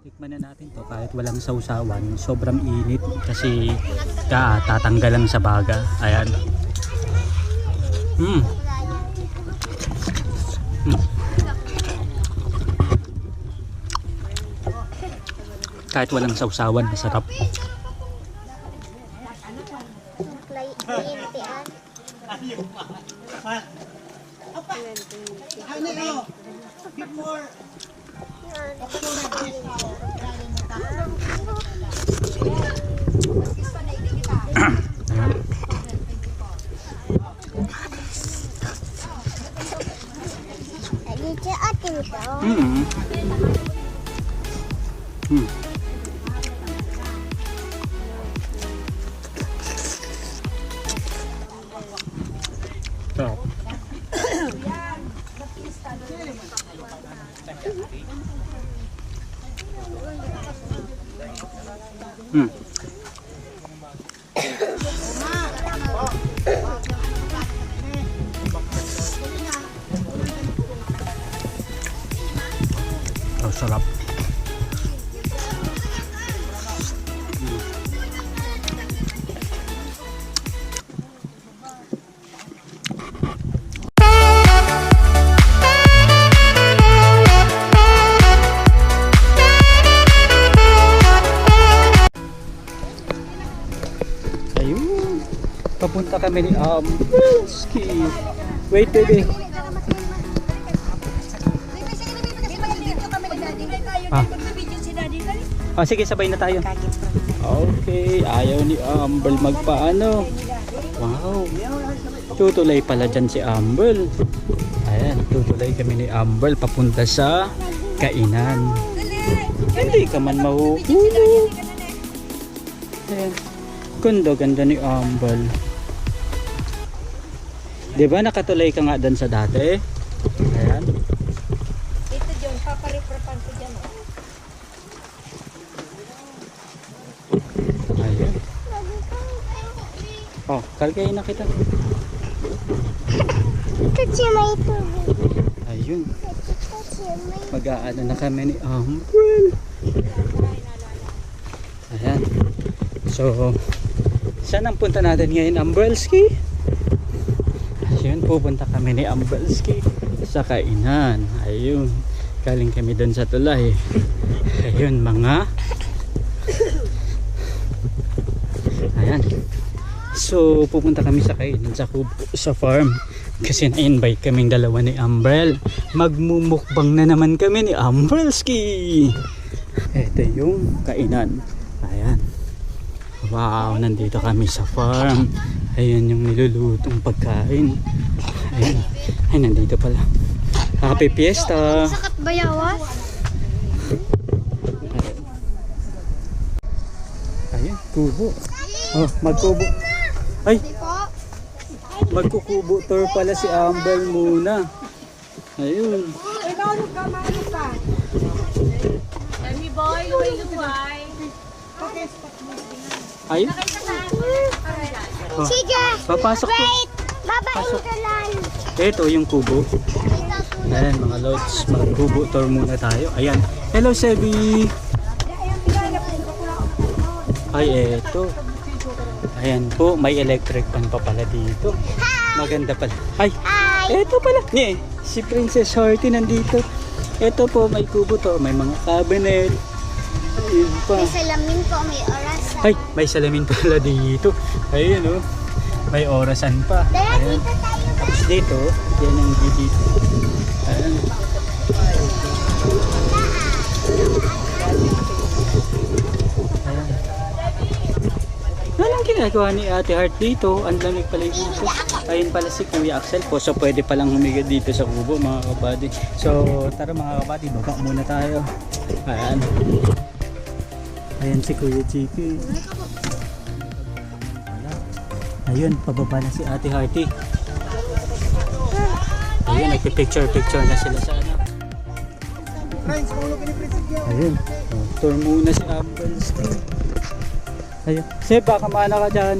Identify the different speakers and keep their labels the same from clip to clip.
Speaker 1: Tikman na natin to kahit walang sausawan. Sobrang init kasi ka tatanggal lang sa baga. Ayan. Mm. Mm. Kahit walang sausawan, masarap. Sarap. Mm. Papunta kami ni um, Ski. Wait, baby. Ah. Ah, sige, sabay na tayo. Okay, ayaw ni Amber magpaano. Wow. Tutulay pala dyan si Amber. Ayan, tutulay kami ni Amber papunta sa kainan. Hindi ka man mahuhulog. Ayan. Ganda, ganda ni Amber. Di ba nakatulay ka nga dun sa dati? Ayan.
Speaker 2: Dito John, papariprapan ko dyan. oh.
Speaker 1: Ayan. Oh, kargayin na kita.
Speaker 3: Kasi may tubig.
Speaker 1: Ayun. Mag-aano na kami ni Amber. Ayan. So, saan ang punta natin ngayon, Umbrelski? Ayun, pupunta kami ni Umbrelski sa kainan. Ayun. Galing kami doon sa tulay. Ayun, mga Ayan. So, pupunta kami sa kainan sa sa farm. Kasi na-invite kaming dalawa ni Umbrel. Magmumukbang na naman kami ni Umbrelski. Ito yung kainan. Ayan. Wow, nandito kami sa farm. Ayan yung nilulutong pagkain. Ayan. Ay, nandito pala. Happy Fiesta!
Speaker 3: sakat bayawas.
Speaker 1: Ayan, kubo. Oh, magkubo. Ay, magkukubo tour pala si Amber muna. Ayun.
Speaker 2: Dami boy, luway-luway.
Speaker 1: Ay, oh,
Speaker 3: Sige.
Speaker 1: papasok po.
Speaker 3: Lang.
Speaker 1: Ito yung kubo. Ayan mga lods, magkubo tour muna tayo. Ayan. Hello Sebi! Ay, eto. Ayan po, may electric fan pa pala dito. Maganda pala. Ay, eto pala. Nye, si Princess Horty nandito. Eto po, may kubo to. May mga cabinet. Ayun pa.
Speaker 3: May salamin ko, may orasan.
Speaker 1: Ay, may salamin pala dito. Ayun oh. May orasan pa. Ayan. Tapos dito, yan ang view dito. Ayan. Anong ginagawa ni Ate Heart dito? Ang lamig pala dito. Ayun pala si Kuya Axel po. So pwede palang humiga dito sa kubo mga kabady. So tara mga kabady, baba muna tayo. Ayan. Ayan si Kuya Chiki. Ayun, pababa na si Ate Hearty. Ayun, nagpipicture-picture na sila sa ano. Ayun, oh, tour muna si Apples. Ayun, Seb, baka mana ka dyan.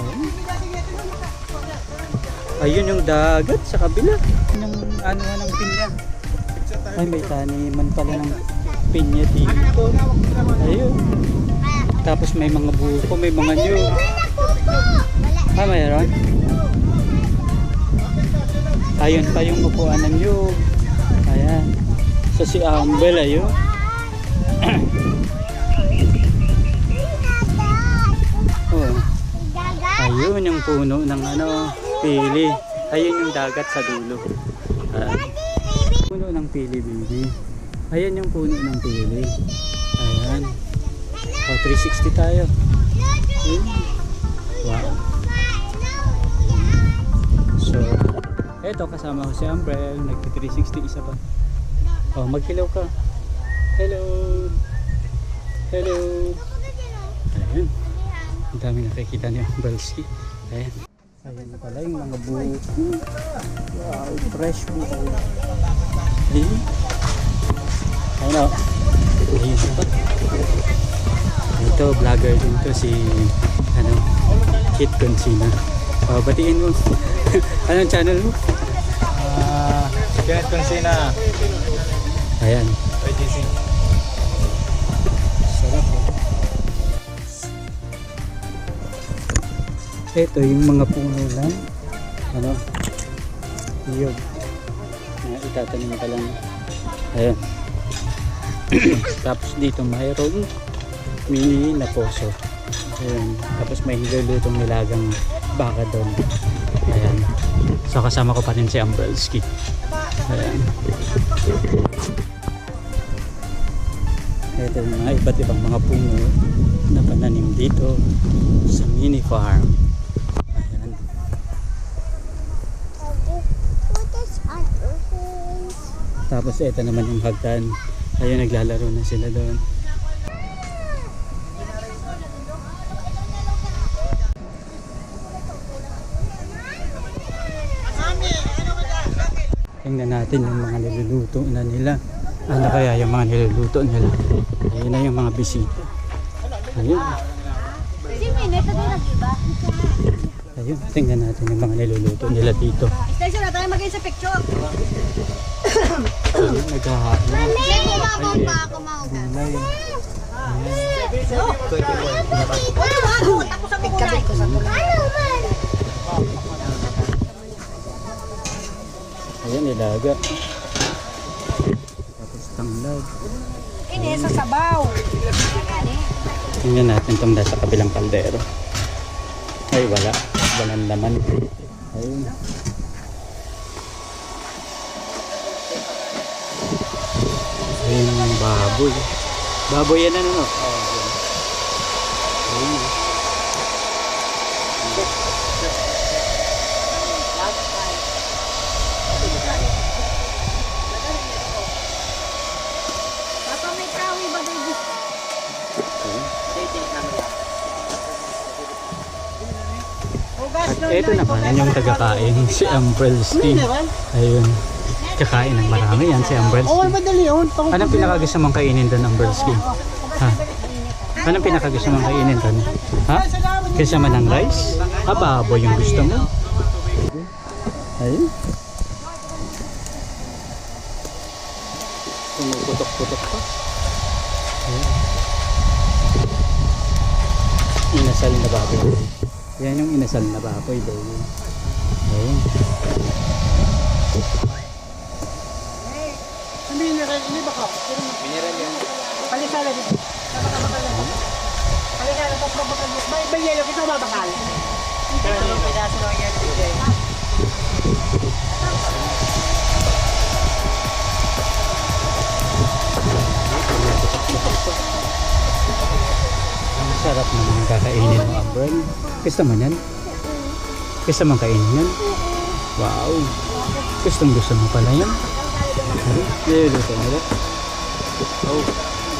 Speaker 1: Ayun. Ayun yung dagat sa kabila. Yung ano nga ng pinya. Ay, may taniman pala ng pinya dito. Ayun. Tapos may mga buko, may mga.
Speaker 3: Wala.
Speaker 1: Ah, mayroon? Ayun pa yung upuan ng nyug. Ayan. So si Ambel, ayun. Oh. Ayun yung puno ng ano, pili. Ayun yung dagat sa dulo. Ah, puno ng pili, baby. Ayan yung puno ng pili. Ayan. Oh, 360 tayo. Ayun. Wow. So, eto kasama ko si Umbrel. Nagti-360 isa pa. Oh, mag-hello ka. Hello. Hello. Ayun. Ang dami nakikita ni Umbrelski. Ayan. Ayan pala yung mga buko. Wow, fresh buko. Ayun. Ayun o. Ayun pa. Ito, vlogger din to si ano, Kit Consina. Oh, batiin mo. Anong channel mo?
Speaker 4: Ah, Kenneth Consina,
Speaker 1: Ayan.
Speaker 4: IGC.
Speaker 1: Sarap oh. Ito yung mga puno lang. Ano? Niyog. Na itatanim ka lang. Ayan. Tapos dito mayroong mini na poso. Ayan. Tapos may nilulutong nilagang baka doon. Ayan. So kasama ko pa rin si Umbrelski. Ayan. Ito yung mga iba't ibang mga puno na pananim dito sa mini farm. Ayan. Tapos ito naman yung hagdan. Ayun, naglalaro na sila doon. Tingnan natin yung mga niluluto na nila. Ano kaya yung mga niluluto nila? Ayun na yung mga bisita. Ayun. Ayun, tingnan natin yung mga niluluto nila dito.
Speaker 2: Station na tayo mag sa picture.
Speaker 1: Ayun, naghahain.
Speaker 3: Mami! Kumabang pa ako mauga.
Speaker 1: Gulay.
Speaker 2: Wala bago. Tapos ang kulay.
Speaker 3: Ano man?
Speaker 1: Ayan, nilaga. Tapos tanglad.
Speaker 2: Ini sa sabaw.
Speaker 1: Tingnan natin itong nasa kabilang kaldero. Ay, wala. Walang laman. Ayun. Ayun yung baboy. Baboy yan ano no? Oo. yan. Ayun.
Speaker 2: Papa may kawi ba baby?
Speaker 1: Ayun. Eto naman yung tagakain, si Umbrelski. Ayun. Kakain ng marami yan, si Umbrelski.
Speaker 4: madali yun.
Speaker 1: Anong pinakagusto mong kainin doon, Umbrelski? Ha? Anong pinakagusto mong kainin doon? Ha? Kasama ng rice? Ah, baboy yung gusto mo? Ayun. Pumuputok-putok pa. Ayun. Inasal na baboy. Yan yung inasal na baboy yun. Ayun.
Speaker 2: Mineral, ini ba ka? Mineral yan. Palisala dito. Babakal na. Palisala tapos babakal. May may yelo kita babakal. Pero yung pedaso ng yelo dito.
Speaker 1: Ang sarap naman kakainin mo, Abron. Gusto mo yan? Gusto mo kainin yan? Wow! Gustong gusto mo pala yan? Ano? Niluluto nila? Oh,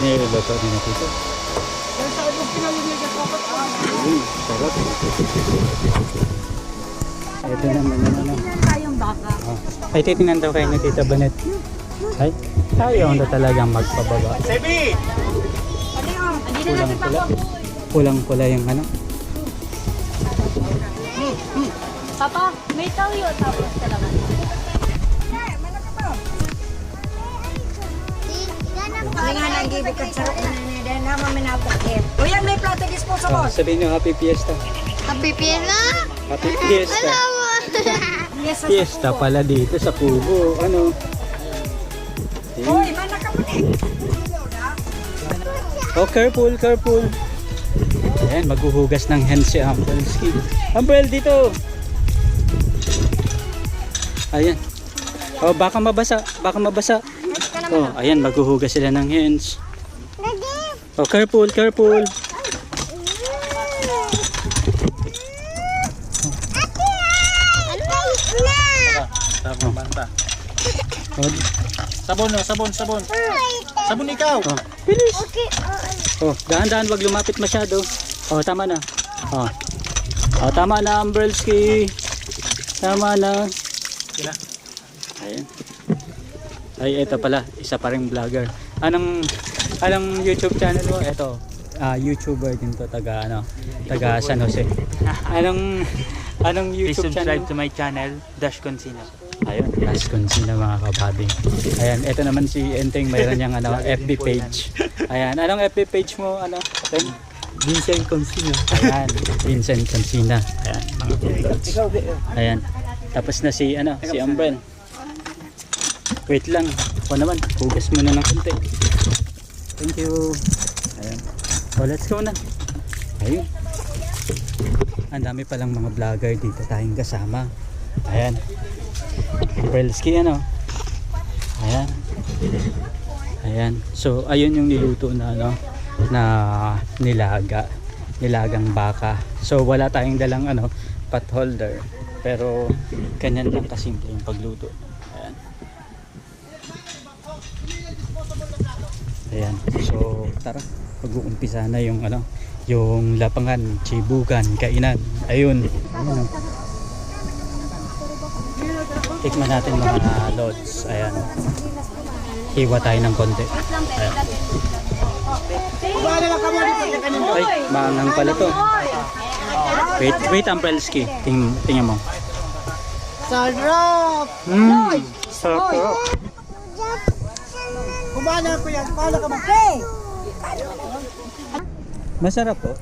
Speaker 1: niluluto nila dito. Sarap. Ito naman yung ano.
Speaker 2: tayong baka.
Speaker 1: Oh. Ay, titingnan daw kayo ni Tita Banet. Ay, ayaw na talagang magpababa.
Speaker 4: Sebi!
Speaker 2: Ano yun? Hindi na
Speaker 1: Kulang
Speaker 2: natin
Speaker 1: pula. Kulang pula yung ano.
Speaker 3: Papa, may toyo tapos talaga.
Speaker 5: Nga nang gibig ka sarap na. Dahil naman yan, may plato disposal
Speaker 1: Oh,
Speaker 5: mo.
Speaker 1: sabihin nyo, Happy Fiesta.
Speaker 3: Happy Fiesta!
Speaker 1: Happy Fiesta. Fiesta pala dito sa Kubo. Ano?
Speaker 5: Hoy, man nakapunin.
Speaker 1: Oh, careful, careful. Ayan, maghuhugas ng hands si Umbrelski. Umbrel, dito! Ayan. Oh, baka mabasa, baka mabasa. Oh, ayan, maghuhugas sila ng hands. Oh, careful, careful.
Speaker 4: Sabon banta. Sabon sabon, sabon. Sabon ikaw.
Speaker 1: oh. Bilis! Oh, dahan-dahan, wag lumapit masyado. Oh, tama na. Oh. Oh, tama na, Umbrelski. Tama na.
Speaker 4: Sila.
Speaker 1: Ayan. Ay, ito pala, isa pa ring vlogger. Anong anong YouTube channel mo? Ito, ah, YouTuber din to, taga ano, taga San Jose. Anong anong
Speaker 6: Please
Speaker 1: YouTube channel?
Speaker 6: subscribe to my channel, Dash Consina.
Speaker 1: Ayun, last consina mga kabady. Ayan, ito naman si Enteng, mayroon niyang ano, FB page. Ayan, anong FB page mo? Ano? Enteng?
Speaker 6: Vincent Consina.
Speaker 1: Ayan, Vincent Consina. Ayan, mga kabady. Ayan. Tapos na si ano, si Umbrel. Wait lang. Ako naman, hugas mo na ng konti. Thank you. Ayan. Oh, let's go na. Ayun. Ang dami palang mga vlogger dito tayong kasama. Ayan. Umbrelski ano. Ayan. Ayan. So, ayun yung niluto na ano na nilaga. Nilagang baka. So, wala tayong dalang ano pot holder. Pero ganyan lang kasimple yung pagluto. Ayan. Ayan. So, tara. Pag-uumpisa na yung ano, yung lapangan, chibugan, kainan. Ayun. Oh. Tikman natin mga lods. Ayan. Hiwa tayo ng konti. Ayan. Ay, maangang pala to. Wait, wait, Umbrelski. Ting, tingnan mo.
Speaker 2: Sarap!
Speaker 1: Mmm, sarap.
Speaker 2: Kumana ko yan. Paano ka mag- Hey!
Speaker 1: Masarap po.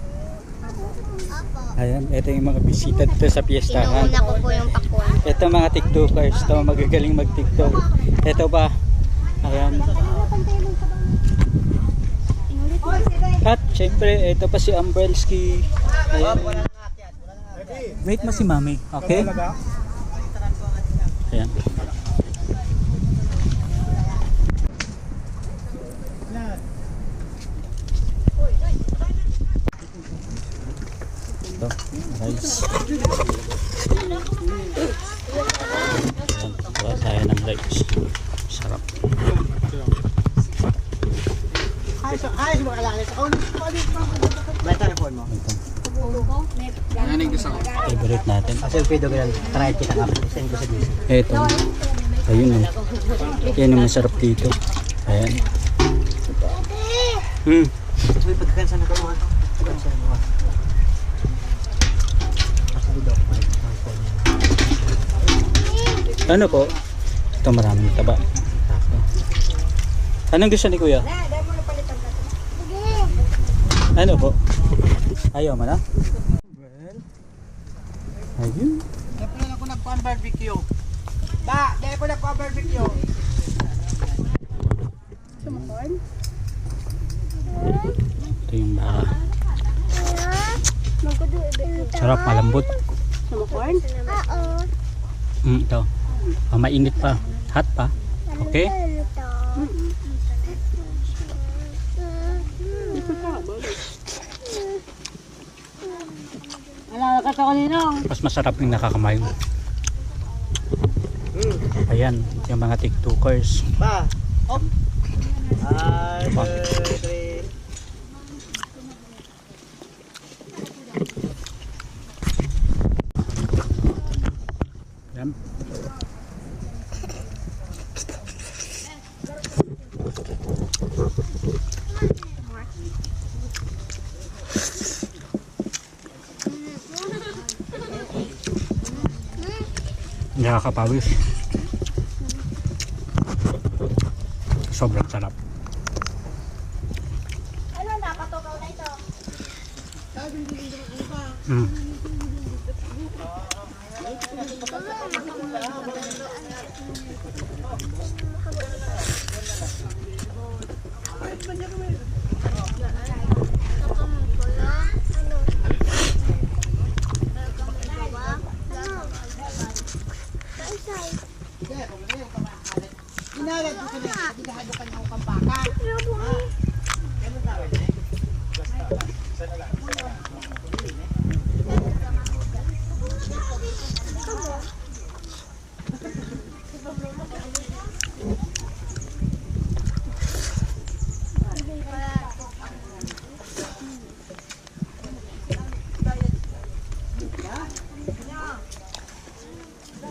Speaker 1: Ayan, ito yung mga bisita dito sa piyestahan.
Speaker 3: Inuuna ko po yung pakwan.
Speaker 1: Ito mga tiktokers to, magagaling mag-tiktok. Ito pa, ayan. At syempre, ito pa si Umbrelski. Ayan. Wait mo si Mami, okay? Ayan. Ito, rice. Kuha tayo ng rice. Sarap.
Speaker 2: Ayos, ayos mo kalali. Ako, paano May telephone mo.
Speaker 1: Ito, favorite natin.
Speaker 2: Selfie daw ganyan. Try kita nga. Send ko sa GC.
Speaker 1: Ito. Ayun oh. Yan yung masarap dito. Ayan. Hmm.
Speaker 2: Uy, pagkakansa na ka mo. Pagkakansa na mo.
Speaker 1: Ano po? Ito maraming taba. Anong gusto ni kuya? Ano po? Ayaw mo na? Ayun.
Speaker 2: Dahil po ako nagpa barbecue. Ba, dahil po nagpa barbecue.
Speaker 1: Ito yung baka. Sarap, malambot.
Speaker 3: Oo.
Speaker 1: Mm, ito. Ah, mainit pa. Hot pa. Okay? Mas masarap yung nakakamay. Ayan, yung mga tiktokers.
Speaker 2: Ba. Hop. Ay, three.
Speaker 1: nakakapawis sobrang sarap ano
Speaker 2: na nakatokaw na ito mm. Thank you. Na, hindi ka hadukan ng kampaka.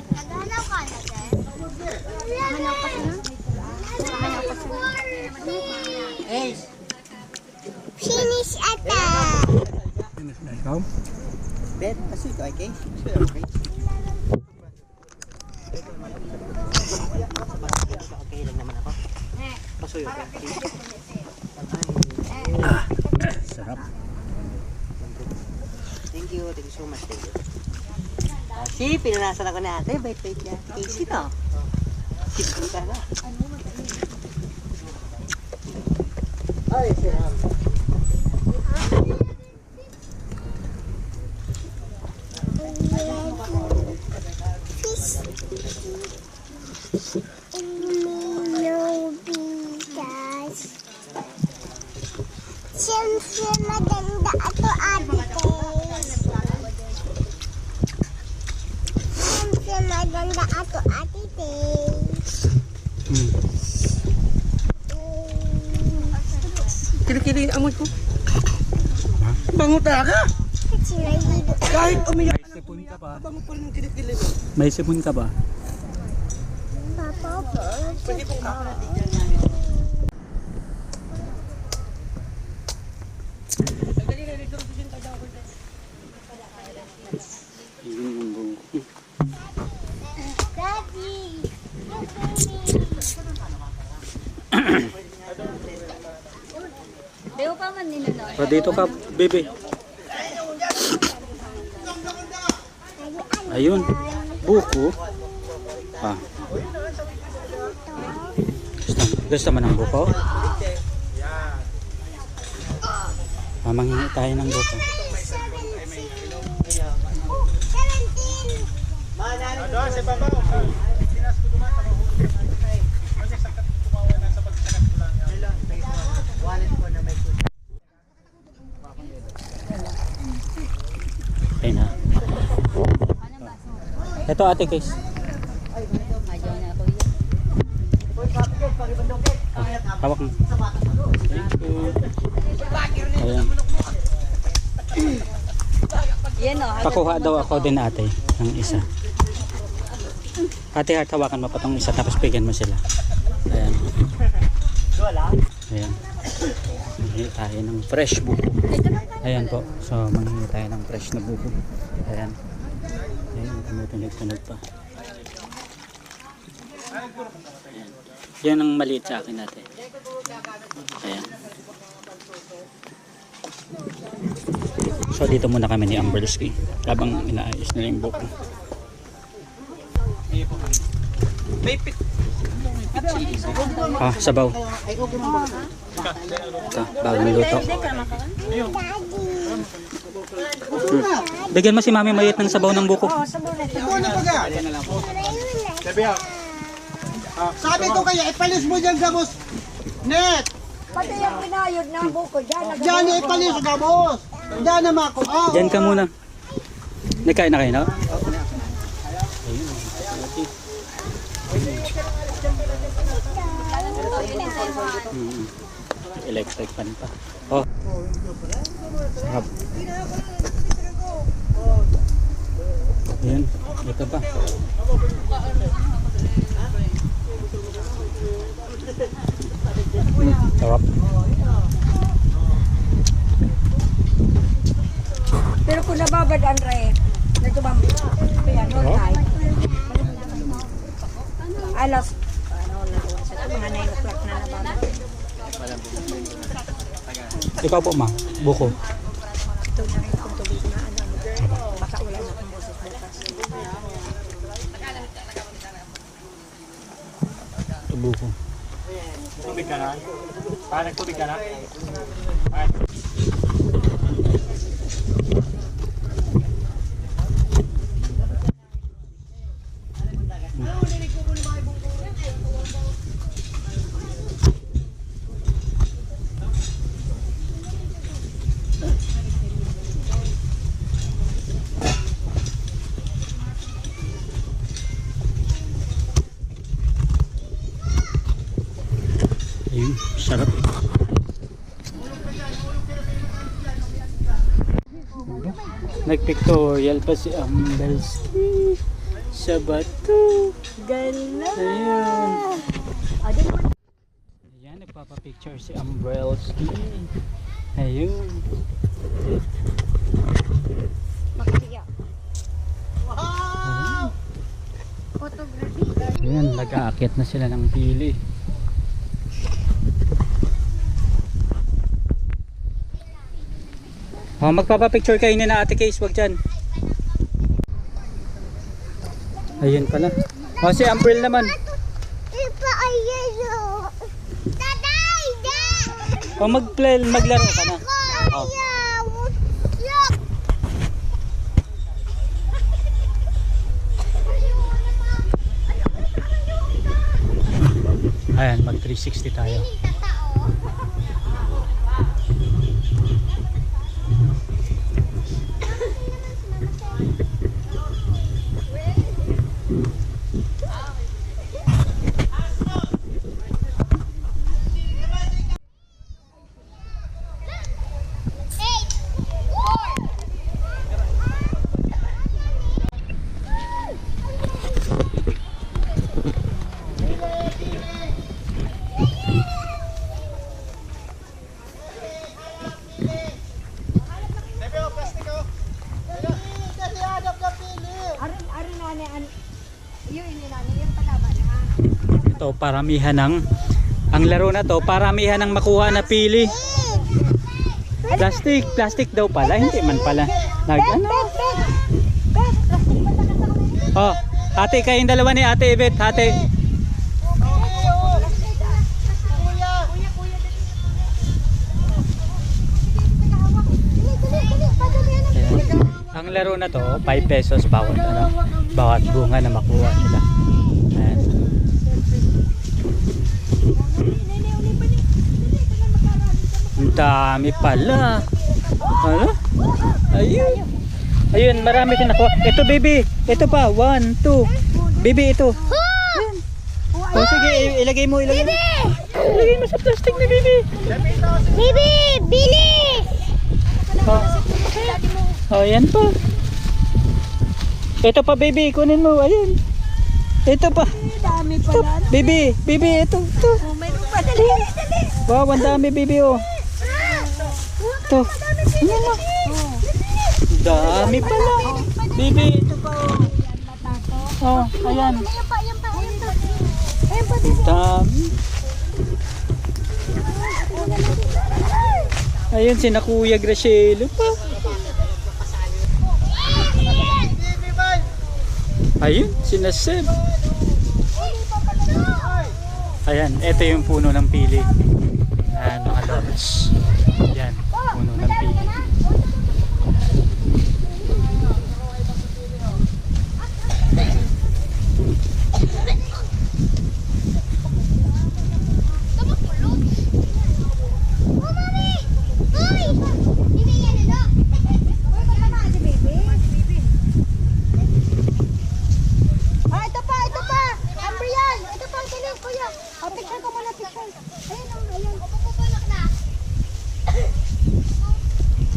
Speaker 3: Naghanap ka na, Jen? Naghanap ka na? Naghanap ka na?
Speaker 2: Ace.
Speaker 3: Finish ata!
Speaker 1: Ikaw?
Speaker 2: Bet, kasi ito, okay? Okay. Okay naman ako. Pasuyo.
Speaker 1: Sarap.
Speaker 2: Thank you, thank you so much. Thank you. Ah, si, pinanasan ako na ate. Bait-bait niya. Casey. Casey ka na. Ay, si
Speaker 3: Siyempre maganda ato ate Siyempre maganda ato ate
Speaker 1: Hmm.
Speaker 2: Kilikili ang amoy ko. Bango talaga. Kahit umiyak.
Speaker 1: May sipon ka ba?
Speaker 2: Bango pa rin yung kilikili.
Speaker 1: May sipon ka ba?
Speaker 3: Papa po
Speaker 1: Yun yung buko.
Speaker 3: Daddy Deo pa man ninunood.
Speaker 1: Pa dito ka, bebe. Ayun. Buko. Ah. Gusto, mo ng buko? Mamanghingi tayo ng buko.
Speaker 4: Doon, si Papa. Sinas ko duman. Kasi sa kumawa na sa pagsakat ko lang.
Speaker 2: Wallet ko na may kusa.
Speaker 1: Ayun na. Ito ate Case. Hawak mo. Thank you. Ayan.
Speaker 5: Yan o.
Speaker 1: Pakuha daw ako din ate ng isa. Ate Heart, hawakan mo pa tong isa tapos bigyan mo sila. Ayan. Ayan. Manghingi tayo ng fresh buko. Ayan po. So, manghingi tayo ng fresh na buko. Ayan. Ayan, tumutunog-tunog pa. Ayan. Yan ang maliit sa akin natin. Ayan. So dito muna kami ni Amberski habang inaayos nila yung buko. Ah, sabaw. Ito, bagong luto. Hmm. Bigyan mo si Mami Mayet ng sabaw ng buko.
Speaker 2: Sabi ko kaya, ipalis mo dyan gamos. Net!
Speaker 5: Pati yung pinayod na buko dyan.
Speaker 2: Diyan ipalis gamos. Diyan naman ako. Oh.
Speaker 1: Diyan ka muna. Nagkain na kayo, no? Mm. Electric fan pa. Oh. Sarap. Ayan, ito pa. Mm, sarap.
Speaker 5: Pero kung nababad, Andre, nagtubang piano tayo. Alas, ano, mga 9 o'clock na nababad.
Speaker 1: Ikaw po ma, buko.
Speaker 5: Ito na tubo ko.
Speaker 4: Tubig ka na? Parang tubig ka na?
Speaker 1: Parang Nag-pictorial pa si Ambelski sa bato.
Speaker 5: Gala.
Speaker 1: Ayun. Ayan, nagpapapicture si Umbrelski. Ayun.
Speaker 3: Makahiya. Photography.
Speaker 1: Ayan, nag-aakyat na sila ng pili. Oh, magpapapicture kayo na ate Case, wag dyan. Ayun pala. Oh, si Umbrel naman.
Speaker 3: Ipa ayero. Daday! Da!
Speaker 1: Oh, mag-play, maglaro ka na. Oh. Ayan, mag 360 tayo. Paramihan ng ang laro na to, paramihan ng makuha na pili. Plastic, plastic daw pala, hindi man pala. Nag, ano? Oh, ate, kayong dalawa ni ate Ibet, ate. Ang laro na to, 5 pesos bawat ano, bawat bunga na makuha nila. Ayan. Ang dami pala. Ano? Ayun. Ayun, marami din ako. Ito, baby. Ito pa. One, two. Baby, ito. Ayan. O, sige, ilagay mo, ilagay mo. Ilagay mo sa plastic na, baby.
Speaker 3: Bibi! Bilis!
Speaker 1: Oh. Oh, yan pa. Ito pa, baby. Kunin mo. Ayun. Ito pa.
Speaker 5: Dami pala.
Speaker 1: Baby, baby, ito. Ito.
Speaker 5: Oh, mayroon pa, dali, dali.
Speaker 1: Wow, ang dami, baby, oh. Ito. Ano mo? Dami pala. Pa, oh. Oh, ayan.
Speaker 3: Ayan pa, ayan pa, ayan pa. Ayan pa, din.
Speaker 1: Dami. Ayun, si na Kuya Gracielo pa. Ayun, si na Seb. Ayan, ito yung puno ng pili. Ayan, mga lods. Yan, puno ng pili.
Speaker 3: Oh, mami! Uy! Bibi, yan, ano?
Speaker 5: Uy, ba't naman si baby? Ah, ito pa, ito pa.
Speaker 3: Ambrian! Ito pa, galing, kuya.
Speaker 5: Oh, picture ko muna, picture.
Speaker 3: Ayun, oh, ayun. Pupupulok na.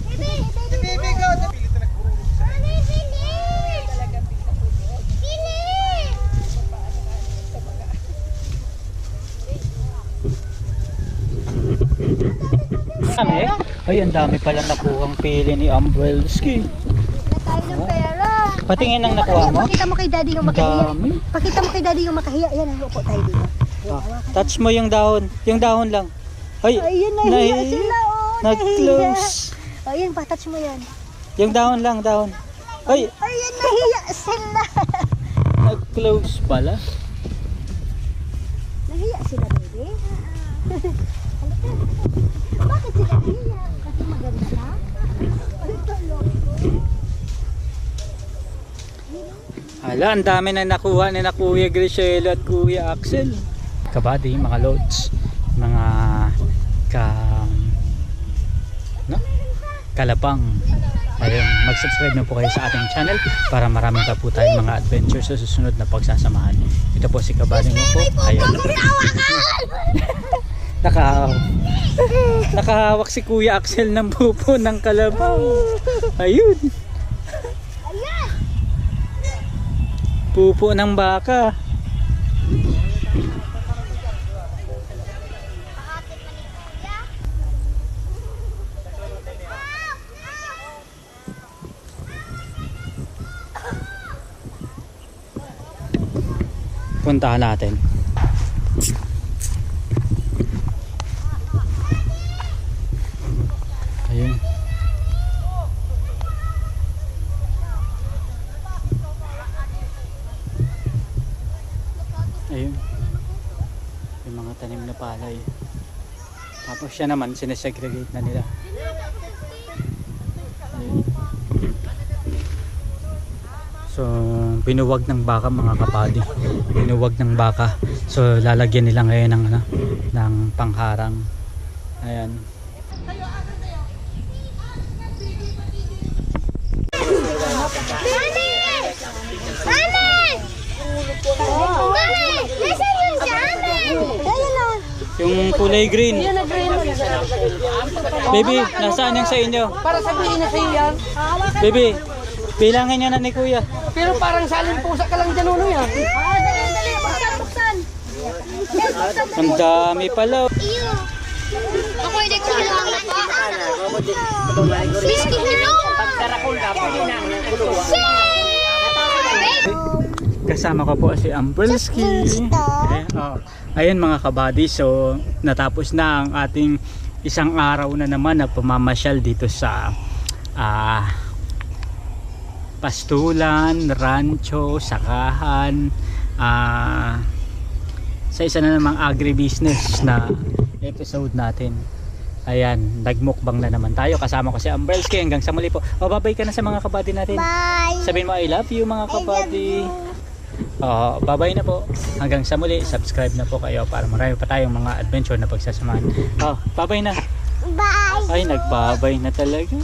Speaker 3: Bibi! Bibi, go! Mami, bilis! Bilis!
Speaker 1: Dami? Ay, ang dami pala nakuhang pili ni Umbrelski.
Speaker 3: Tayo ng pera.
Speaker 1: Patingin ang nakuha mo.
Speaker 3: Pakita mo kay daddy yung makahiya.
Speaker 1: dami.
Speaker 3: Pakita mo kay daddy yung makahiya. Yan, ang upo tayo dito.
Speaker 1: Ah, touch mo yung dahon. Yung dahon lang. Ay,
Speaker 3: Ayun, nahiya
Speaker 1: nahi-
Speaker 3: sila, oh.
Speaker 1: Nag-close.
Speaker 3: Ayun, patouch mo yan.
Speaker 1: Yung dahon lang, dahon. Ay,
Speaker 3: Ayun, nahiya sila.
Speaker 1: nag-close pala.
Speaker 3: nahiya sila, baby. Bakit sila iyak?
Speaker 1: Hala, ang dami na nakuha ni na Kuya Grisel at Kuya Axel. Kabady, mga loads, mga ka no? kalapang. Ayun, mag-subscribe na po kayo sa ating channel para maraming pa po tayong mga adventures sa susunod na pagsasamahan. Ito po si Kabading mo po. Ayun. Naka Nakahawak si Kuya Axel ng pupo ng kalabaw. Ayun. Pupo ng baka. Puntahan natin. Ayun. Ayun. Yung mga tanim na palay. Tapos siya naman, sinesegregate na nila. So, binuwag ng baka mga kapadi. Binuwag ng baka. So, lalagyan nila ngayon ng, ano, ng pangharang. Ayan. Kulay green. Baby, nasaan yung sa inyo?
Speaker 2: Para sabihin na sa iyo yan.
Speaker 1: Baby, bilangin nyo na ni kuya.
Speaker 2: Pero parang salin pusa ka lang dyan uno yan.
Speaker 3: Ah.
Speaker 1: Ang dami pala.
Speaker 3: Iyo. Ako hindi ko kailangan pa. Biscuit na lang.
Speaker 2: Tarakol na, pwede na.
Speaker 1: Kasama ko po si Ambrelski. Eh, oh. Ayun mga kabady, so natapos na ang ating isang araw na naman na pamamasyal dito sa ah, pastulan, rancho, sakahan, ah, sa isa na namang agribusiness na episode natin. Ayan, nagmukbang na naman tayo. Kasama ko si Ambrelski. Hanggang sa muli po. O, babay ka na sa mga kabady natin.
Speaker 3: Bye.
Speaker 1: Sabihin mo, I love you mga kabady. Oo, babay na po. Hanggang sa muli, subscribe na po kayo para marami pa tayong mga adventure na pagsasamahan. Oh, babay na.
Speaker 3: Bye.
Speaker 1: Ay, nagbabay na talaga.